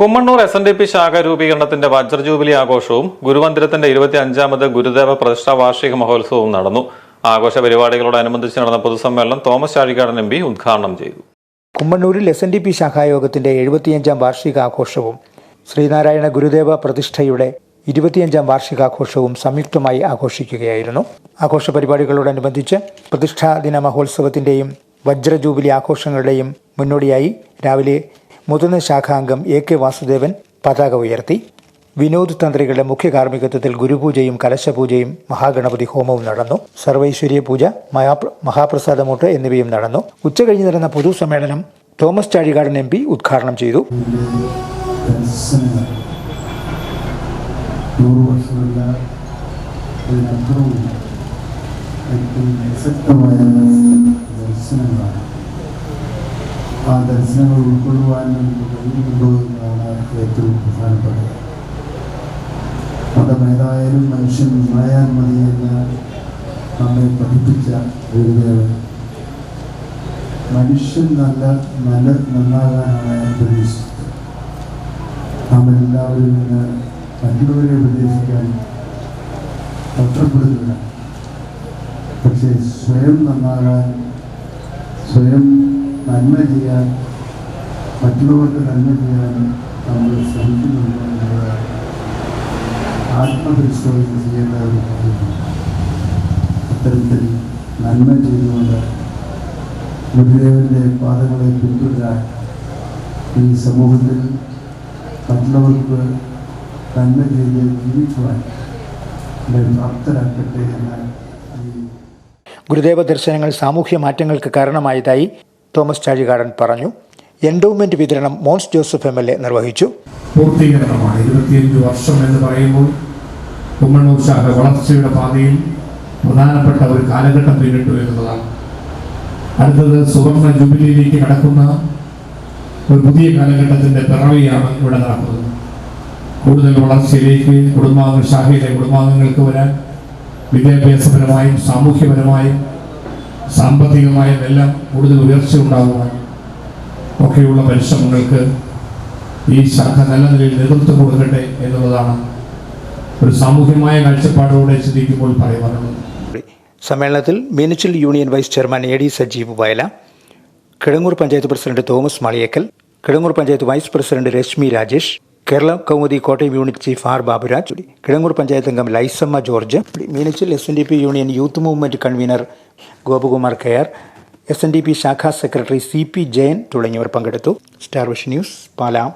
Kummannoor S N D P ശാഖ രൂപീകരണത്തിന്റെ വജ്ര jubilee ആഘോഷവും ഗുരുമന്ദിരത്തിന്റെ ഇരുപത്തി അഞ്ചാമത് ഗുരുദേവ പ്രതിഷ്ഠാ വാർഷിക മഹോത്സവവും നടന്നു. ആഘോഷ പരിപാടികളോടനുബന്ധിച്ച് നടന്ന പൊതുസമ്മേളനം തോമസ് ചാഴികാടൻ എം പി ഉദ്ഘാടനം ചെയ്തു. കുമ്മണ്ണൂരിൽ എസ് എൻ ഡി പി ശാഖായോഗത്തിന്റെ എഴുപത്തിയഞ്ചാം വാർഷികാഘോഷവും ശ്രീനാരായണ ഗുരുദേവ പ്രതിഷ്ഠയുടെ ഇരുപത്തിയഞ്ചാം വാർഷികാഘോഷവും സംയുക്തമായി ആഘോഷിക്കുകയായിരുന്നു. ആഘോഷ പരിപാടികളോടനുബന്ധിച്ച് പ്രതിഷ്ഠാ ദിന മഹോത്സവത്തിന്റെയും വജ്ര ജൂബിലി ആഘോഷങ്ങളുടെയും മുന്നോടിയായി രാവിലെ മുതിർന്ന ശാഖാംഗം എ കെ വാസുദേവൻ പതാക ഉയർത്തി. വിനോദ് തന്ത്രികളുടെ മുഖ്യ കാർമ്മികത്വത്തിൽ ഗുരുപൂജയും കലശപൂജയും മഹാഗണപതി ഹോമവും നടന്നു. സർവൈശ്വര്യ പൂജ മഹാപ്രസാദമോട്ട് എന്നിവയും നടന്നു. ഉച്ചകഴിഞ്ഞ് നടന്ന പൊതുസമ്മേളനം തോമസ് ചാഴികാടൻ എം പി ഉദ്ഘാടനം ചെയ്തു. നിശബ്ദമായ ദർശനങ്ങളാണ്. ആ ദർശനങ്ങൾ ഉൾക്കൊള്ളുവാനും നമുക്ക് കഴിയുന്നുണ്ടോ എന്നതാണ് ഏറ്റവും പ്രധാനപ്പെട്ടത്. മതമേതായാലും മനുഷ്യൻ നന്നായാൽ മതി എന്ന് നമ്മെ പഠിപ്പിച്ച ഗുരുദേവൻ മനുഷ്യൻ നല്ല നല്ല നന്നാകാനാണ് ഞാൻ പ്രതീക്ഷിച്ചത് നാം എല്ലാവരും ഇന്ന് മറ്റുള്ളവരെ ഉപദേശിക്കാൻ പത്രപ്പെടുന്നില്ല പക്ഷേ സ്വയം നന്നാകാൻ സ്വയം നന്മ ചെയ്യാൻ മറ്റുള്ളവർക്ക് നന്മ ചെയ്യാൻ നമ്മൾ ശ്രമിക്കുന്നുണ്ട് എന്നത് ആത്മപരിശോധന ചെയ്യേണ്ട ഒരു കാര്യമാണ് അത്തരത്തിൽ നന്മ ചെയ്തുകൊണ്ട് ഗുരുദേവന്റെ പാദങ്ങളെ പിന്തുടരാൻ ഈ സമൂഹത്തിൽ മറ്റുള്ളവർക്ക് നന്മ ചെയ്ത് ജീവിക്കുവാൻ പ്രാപ്തരാക്കട്ടെ എന്ന് ഗുരുദേവ ദർശനങ്ങൾ സാമൂഹ്യ മാറ്റങ്ങൾക്ക് കാരണമായതായി തോമസ് ചാഴികാടൻ പറഞ്ഞു. എൻഡോവ്മെന്റ് വിതരണം Mons Joseph M L A നിർവഹിച്ചു. പൂർത്തീകരണമാണ് ഇരുപത്തിയഞ്ച് വർഷം എന്ന് പറയുമ്പോൾ കുമ്മണ്ണൂർ ശാഖ വളർച്ചയുടെ പാതയിൽ പ്രധാനപ്പെട്ട ഒരു കാലഘട്ടം പിന്നിട്ടു എന്നുള്ളതാണ് അടുത്തത് സുവർണ ജൂബിലിയിലേക്ക് കടക്കുന്ന ഒരു പുതിയ കാലഘട്ടത്തിന്റെ പിറവിയാണ് ഇവിടെ നടക്കുന്നത്. കൂടുതൽ വളർച്ചയിലേക്ക് കുടുംബാംഗ ശാഖയിലെ കുടുംബാംഗങ്ങൾക്ക് വരാൻ വിദ്യാഭ്യാസപരമായും സാമൂഹ്യപരമായും സാമ്പത്തികമായും എല്ലാം കൂടുതൽ ഉയർച്ച ഉണ്ടാകുവാൻ ഒക്കെയുള്ള പരിശ്രമങ്ങൾക്ക് ഈ ശാഖ നല്ല നിലയിൽ നേതൃത്വം കൊടുക്കട്ടെ എന്നുള്ളതാണ് ഒരു സാമൂഹ്യമായ കാഴ്ചപ്പാടോടെ ചിന്തിക്കുമ്പോൾ പറയുവാനുള്ളത്. സമ്മേളനത്തിൽ Meenachil union vice chairman A D Sajeev Vayala Kizhangoor panchayat president Thomas Maliyekkal Kizhangoor panchayat vice president Reshmi Rajesh Kerala Kaumudi Kottayam unit chief R Baburaj Kizhangoor panchayat അംഗം Laisamma George. Meenachil S N D P union youth movement convener Gopakumar care S N D P ശാഖാ secretary C P Jayan തുടങ്ങിയവർ പങ്കെടുത്തു. Star vision news പാലാം.